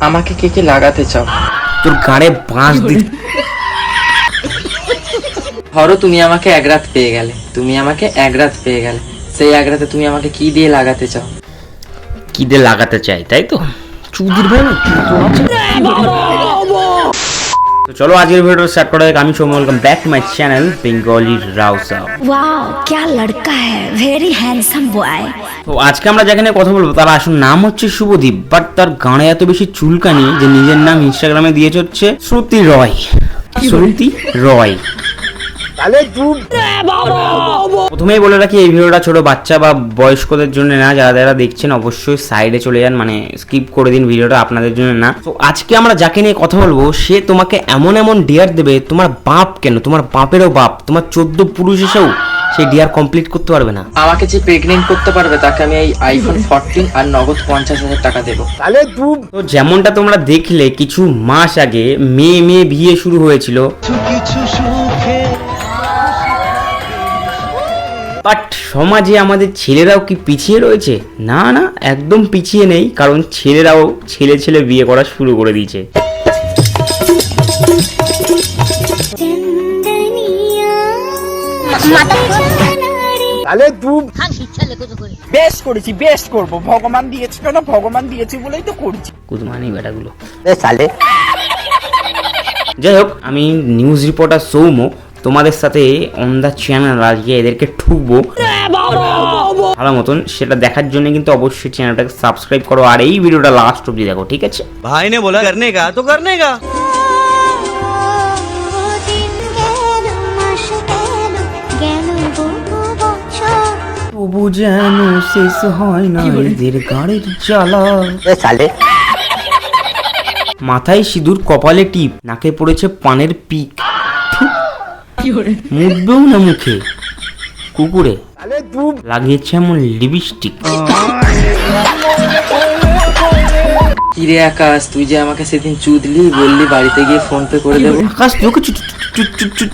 আমাকে কে কে লাগাতে চাও? তোর গাড়ে বাঁশ দি ধরো তুমি আমাকে এক রাত পেয়ে গেলে তুমি আমাকে এক রাত পেয়ে গেলে সেই এক রাতে তুমি আমাকে কি দিয়ে লাগাতে চাও? কি দিয়ে লাগাতে চাই তাই তো? চুদির ভাই না। তো চলো আজকের ভিডিও স্টার্ট করা যাক আমি Soumya welcome back to my channel Bengali রাউসা वाह क्या लड़का है वेरी हैंडसम बॉय তো আজকে আমরা যেখানে কথা বলবো তার আসল নাম হচ্ছে শুভদীপ বাট তার গানে এত বেশি চুলকানি যে নিজের নাম ইনস্টাগ্রামে দিয়েছে হচ্ছে শ্রুতি রয় শ্রুতি রয় প্রথমেই বলে রাখি এই ভিডিওটা ছোট বাচ্চা বা বয়স্কদের জন্য না যারা যারা দেখছেন অবশ্যই সাইডে চলে যান মানে স্কিপ করে দিন ভিডিওটা আপনাদের জন্য না। তো আজকে আমরা যাকে নিয়ে কথা বলব সে তোমাকে এমন এমন ডিয়ার দেবে তোমার বাপ কেন? তোমার বাপেরও বাপ তোমার চোদ্দ পুরুষ এসেও সেই ডিয়ার কমপ্লিট করতে পারবে না। আমাকে যে প্রেগনেন্ট করতে পারবে তাকে আমি এই আইফোন ফোরটিন আর নগদ পঞ্চাশ হাজার টাকা দেবো। তো যেমনটা তোমরা দেখলে কিছু মাস আগে মেয়ে মেয়ে বিয়ে শুরু হয়েছিল। বাট সমাজে আমাদের ছেলেরাও কি পিছিয়ে রয়েছে? না না একদম পিছিয়ে নেই কারণ ছেলেরাও ছেলে ছেলে বিয়ে করা শুরু করে দিয়েছে। বেশ করেছি বেশ করব। ভগবান দিয়েছে কেন? ভগবান দিয়েছে বলেই তো করছি। কুদমানি বেটাগুলো। যাই হোক আমি নিউজ রিপোর্টার সৌম তোমাদের সাথে অন দ্য চ্যানেল আজকে এদেরকে ঠুকবো। ভালো মতন সেটা দেখার জন্য কিন্তু অবশ্যই চ্যানেলটাকে সাবস্ক্রাইব করো আর এই ভিডিওটা লাস্ট অব্দি দেখো ঠিক আছে? ভাই নে বলা করনে কা তো করনে কা তবু যেন শেষ হয় না এদের গাড়ির চালা মাথায় সিঁদুর কপালে টিপ নাকে পড়েছে পানের পিক। মুখবেও না মুখে কুকুরে। লাগিয়েছে এমন লিপস্টিক কিরে আকাশ তুই যে আমাকে সেদিন চুদলি বললি বাড়িতে গিয়ে ফোন পে করে দেবো। আকাশ চুট চুট চুট চুট।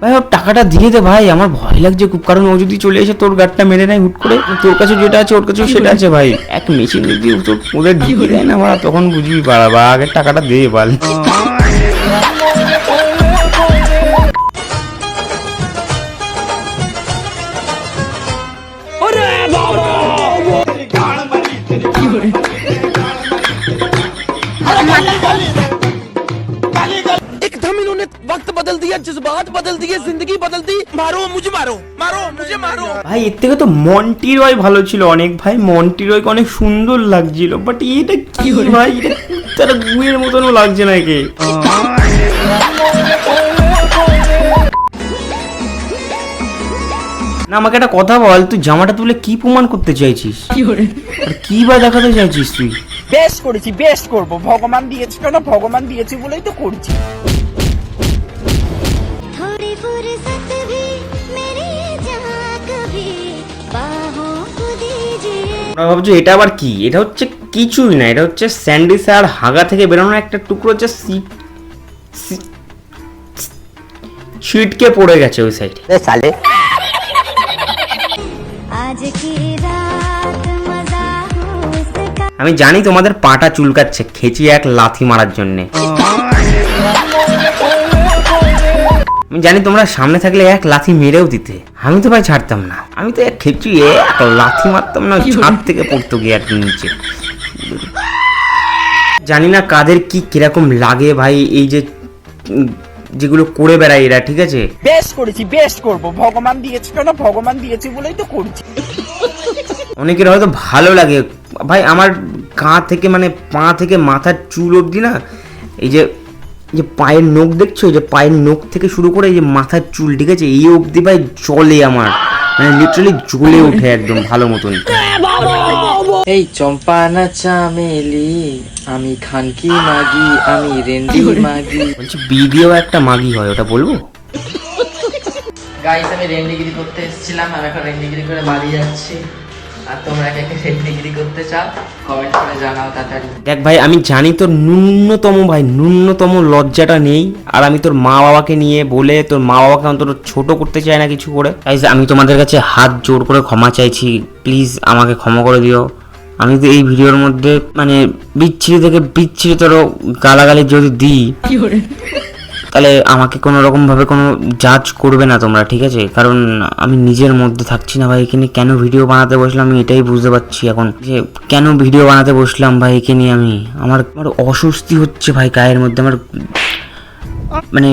ভাই ওর টাকাটা দিয়ে দে ভাই আমার ভয় লাগছে খুব কারণ ও যদি চলে এসে তোর গাড়টা মেরে নেয় হুট করে তোর কাছে যেটা আছে ওর কাছেও সেটা আছে ভাই। এক মেশিন যদি তোর ওদের ঢুকে দেয় না ভাড়া তখন বুঝবি পারা বা আগের টাকাটা দে বাল। एकदम इन्होंने वक्त बदल दिया जज्बात बदल दिए जिंदगी बदल दी मारो मुझे मारो मारो मुझे मारो ভাই এর থেকে তো মন্টি রয় ভালো ছিল অনেক ভাই মন্টি রয়কে অনেক সুন্দর লাগছিল বাট এটা কি ভাই এটা তার গুয়ের মতনও লাগছে না না আমাকে একটা কথা বল তুই জামাটা তুলে কি প্রমাণ করতে চাইছিস? কি বা দেখাতে চাইছিস তুই? বেস্ট করেছি বেস্ট করব। ভগবান কেন? ভগবান দিয়েছি বলেই তো করছি। ভাবছি এটা আবার কি? এটা হচ্ছে কিছুই না এটা হচ্ছে স্যান্ডি আর হাগা থেকে বেরোনো একটা টুকরো হচ্ছে ছিটকে পড়ে গেছে ওই সাইডে সালে আমি জানি তোমাদের পাটা চুলকাচ্ছে খেচি এক লাথি মারার জন্যে। আমি জানি তোমরা সামনে থাকলে এক লাথি মেরেও দিতে। আমি তো ভাই ছাড়তাম না। আমি তো এক খেচি এক লাথি মারতাম না ছাদ থেকে পড়তো গিয়ে এক নিচে। জানি না কাদের কি কীরকম লাগে ভাই এই যে যেগুলো করে বেড়ায় এরা ঠিক আছে? বেশ করেছি বেশ করব। ভগবান দিয়েছে কেন? ভগবান দিয়েছে বলেই তো করছি। অনেকের হয়তো ভালো লাগে ভাই আমার গা থেকে মানে পা থেকে মাথার চুল অবধি না এই যে যে পায়ের নখ দেখছ যে পায়ের নখ থেকে শুরু করে এই যে মাথার চুল ঠিক আছে? এই অবধি ভাই জলে আমার। মানে লিটারালি জ্বলে ওঠে একদম ভালো মতন। এই চম্পা না চামেলি আমি খানকি মাগি আমি রেন্ডি মাগি। বলছি বিদিও একটা মাগি হয় ওটা বলব? গাইস আমি রেন্ডিগিরি করতে এসেছিলাম আমি এখন রেন্ডিগিরি করে বাড়ি যাচ্ছি। আর তোমরা কে কে রেন্ডিগিরি করতে চাও কমেন্ট করে জানাও তাড়াতাড়ি দেখ ভাই আমি জানি তোর ন্যূনতম ভাই ন্যূনতম লজ্জাটা নেই। আর আমি তোর মা বাবাকে নিয়ে বলে তোর মা বাবাকে অন্তত ছোট করতে চাই না কিছু করে। তাই আমি তোমাদের কাছে হাত জোর করে ক্ষমা চাইছি। প্লিজ আমাকে ক্ষমা করে দিও। আমি তো এই ভিডিওর মধ্যে মানে বিচ্ছিরি থেকে বিচ্ছিরি বিচ্ছিরিতর গালাগালি যদি দিই তাহলে আমাকে কোনো রকমভাবে কোনো জাজ করবে না তোমরা ঠিক আছে কারণ আমি নিজের মধ্যে থাকছি না ভাই এখানে কেন ভিডিও বানাতে বসলাম আমি এটাই বুঝতে পারছি এখন যে কেন ভিডিও বানাতে বসলাম ভাই একে নিয়ে আমি আমার আমার অস্বস্তি হচ্ছে ভাই গায়ের মধ্যে আমার মানে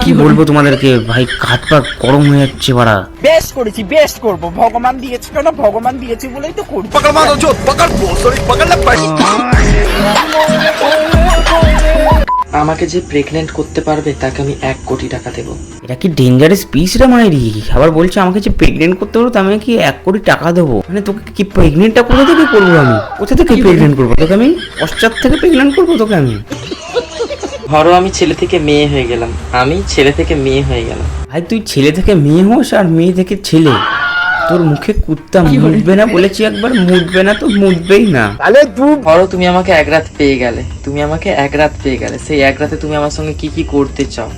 কি বলব তোমাদেরকে ভাই কাটপা গরম হয়ে যাচ্ছে বাড়া বেস্ট করেছি বেস্ট করব ভগবান দিয়েছে কেন ভগবান দিয়েছে বলেই তো করি পাকা মারো জোর পাকা বসরি আমাকে যে প্রেগনেন্ট করতে পারবে তাকে আমি এক কোটি টাকা দেবো। এটা কি ডেঞ্জারাস পিস রে মানে রি আবার বলছে আমাকে যে প্রেগনেন্ট করতে পারব আমি কি এক কোটি টাকা দেবো? মানে তোকে কি প্রেগনেন্টটা কোথা থেকে করব আমি? কোথা থেকে প্রেগনেন্ট করব তোকে আমি? পশ্চাৎ থেকে প্রেগনেন্ট করব তোকে আমি? ধরো আমি ছেলে থেকে মেয়ে হয়ে গেলাম। আমি ছেলে থেকে মেয়ে হয়ে গেলাম। ভাই তুই ছেলে থেকে মেয়ে হোস আর মেয়ে থেকে ছেলে। তোর মুখে কুত্তা মুদবে না বলেছি একবার মুদবে না তো মুদবেই না। ধরো তুমি আমাকে এক রাত পেয়ে গেলে তুমি আমাকে এক রাত পেয়ে গেলে সেই এক রাতে তুমি আমার সঙ্গে কি কি করতে চাও?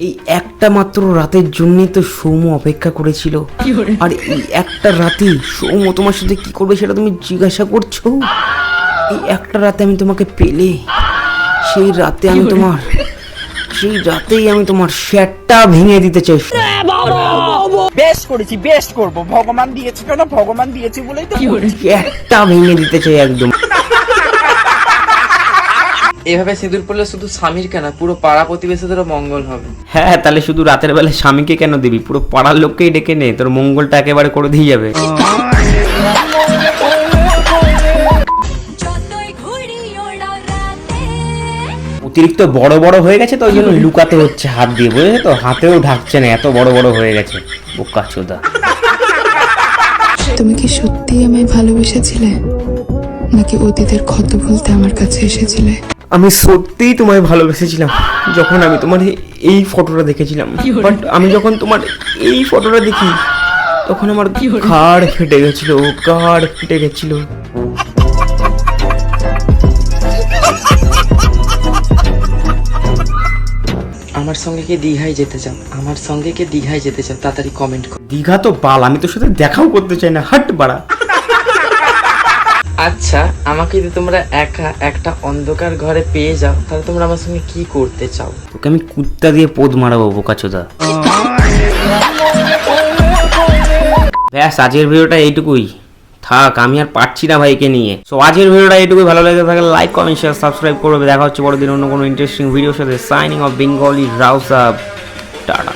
এই একটা মাত্র রাতের জন্যই তো সৌম অপেক্ষা করেছিল। আর এই একটা রাতে সৌম তোমার সাথে কি করবে সেটা তুমি জিজ্ঞাসা করছ? এই একটা রাতে আমি তোমাকে পেলে সেই রাতে আমি তোমার সেই রাতেই আমি তোমার শ্যাটটা ভেঙে দিতে চাই। বেশ করেছি বেশ করব। ভগবান দিয়েছে কেন? ভগবান দিয়েছে বলেই তো শ্যাটটা ভেঙে দিতে চাই একদম। এভাবে সিঁদুর পড়লে শুধু স্বামীর কেন পুরো পাড়া প্রতিবেশীদেরও মঙ্গল হবে। হ্যাঁ তাহলে শুধু রাতের বেলা স্বামীকে কেন দিবি? পুরো পাড়ার লোককেই ডেকে নে তোর মঙ্গলটা একেবারে করে দিয়ে যাবে। অতিরিক্ত বড় বড় হয়ে গেছে তো ওই জন্য লুকাতে হচ্ছে হাত দিয়ে বুঝেছ তো? হাতেও ঢাকছে না এত বড় বড় হয়ে গেছে। বোকা চোদা। তুমি কি সত্যি আমায় ভালোবেসেছিলে? নাকি অতীতের ক্ষত ভুলতে আমার কাছে এসেছিলে? আমি সত্যিই তোমায় ভালোবেসেছিলাম যখন আমি তোমার এই ফটোটা দেখেছিলাম। বাট আমি যখন তোমার এই ফটোটা দেখি তখন আমার কি ঘাড় ফেটে গেছিল ঘাড় ফেটে গেছিল। আমার সঙ্গে কে দীঘায় যেতে চাও? আমার সঙ্গে কে দীঘায় যেতে চাও? তাড়াতাড়ি কমেন্ট করো। দীঘা তো বাল আমি তোর সাথে দেখাও করতে চাই না। হাট বাড়া। আচ্ছা আমাকে যদি তোমরা একা একটা অন্ধকার ঘরে পেয়ে যাও তাহলে তোমরা আমার সঙ্গে কি করতে চাও? তোকে আমি কুত্তা দিয়ে পোদ মারাবো বোকা বোকাচোদা ব্যাস আজকের ভিডিওটা এইটুকুই। থাক, আমি আর পারছি না ভাইকে নিয়ে। সো আজকের ভিডিওটা এটুকুই ভালো লেগে থাকলে লাইক কমেন্ট শেয়ার সাবস্ক্রাইব করবে। দেখা হচ্ছে পরের অন্য কোনো ইন্টারেস্টিং ভিডিওর সাথে। সাইনিং অফ বেঙ্গলি রাউস আপ টাটা